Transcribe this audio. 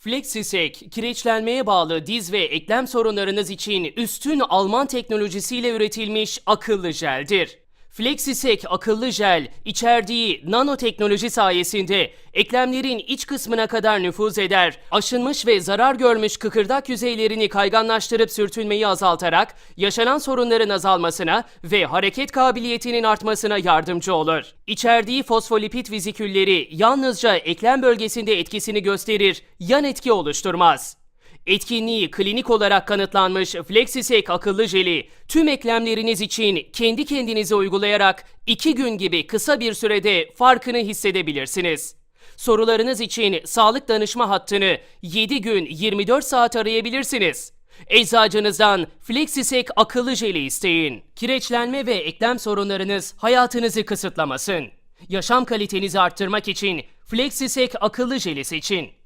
FlexiSec, kireçlenmeye bağlı diz ve eklem sorunlarınız için üstün Alman teknolojisiyle üretilmiş akıllı jeldir. FlexiSec akıllı jel, içerdiği nanoteknoloji sayesinde eklemlerin iç kısmına kadar nüfuz eder, aşınmış ve zarar görmüş kıkırdak yüzeylerini kayganlaştırıp sürtünmeyi azaltarak yaşanan sorunların azalmasına ve hareket kabiliyetinin artmasına yardımcı olur. İçerdiği fosfolipid vizikülleri yalnızca eklem bölgesinde etkisini gösterir, yan etki oluşturmaz. Etkinliği klinik olarak kanıtlanmış FlexiSec akıllı jeli tüm eklemleriniz için kendi kendinize uygulayarak 2 gün gibi kısa bir sürede farkını hissedebilirsiniz. Sorularınız için sağlık danışma hattını 7 gün 24 saat arayabilirsiniz. Eczacınızdan FlexiSec akıllı jeli isteyin. Kireçlenme ve eklem sorunlarınız hayatınızı kısıtlamasın. Yaşam kalitenizi arttırmak için FlexiSec akıllı jeli seçin.